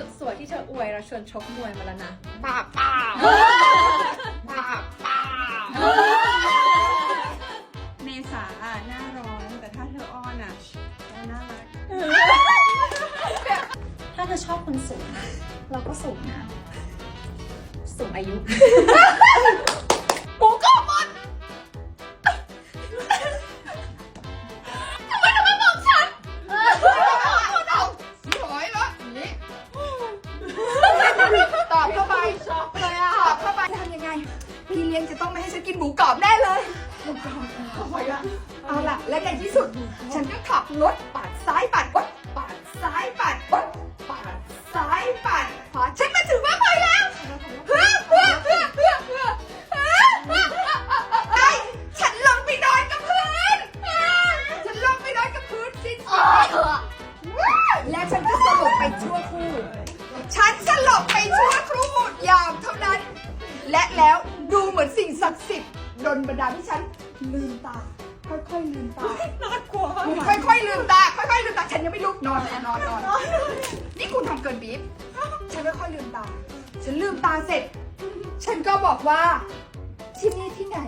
สุดสวยที่เธออวยเราชวนชกมวยมาแล้วนะป้าป้าป้าป้าเมษาอะหน้าร้อนแต่ถ้าเธออ้อนอะน่ารักถ้าเธอชอบคนสูงนะเราก็สูงนะ สูงอายุ เลี้ยงจะต้องไม่ให้ฉันกินหมูกรอบแน่เลยหมูกรอบเข้าไปละเอาล่ะ และในที่สุด ฉันก็ขับรถปาดซ้ายปาดขวาปาดซ้ายปาดขวาปาดซ้ายปาดขวาฉันมาถึงบ้านไปแล้วเฮ้อเฮ้อเฮ้อเฮ้อเฮ้อเฮ้อไอ้ฉันลงไปนอนกับพื้นฉันลงไปนอนกับพื้นสิ้นชีวิตและฉันก็สลบไปชั่วครู่ฉันสลบไปชั่วครู่ยามเท่านั้น และแล้ว ดูเหมือนสิ่งศักดิ์สิทธิ์ดนบันดาลให้ฉันลืมตา ค่อยๆลืมตา น่ากลัวค่อยๆลืมตา ค่อยๆลืมตา ฉันยังไม่ลุกนอนนอนนอนนอนนี่คุณทำเกินบีบฉันค่อยๆลืมตา ฉันลืมตาเสร็จ ฉันก็บอกว่าที่นี่ที่ไหน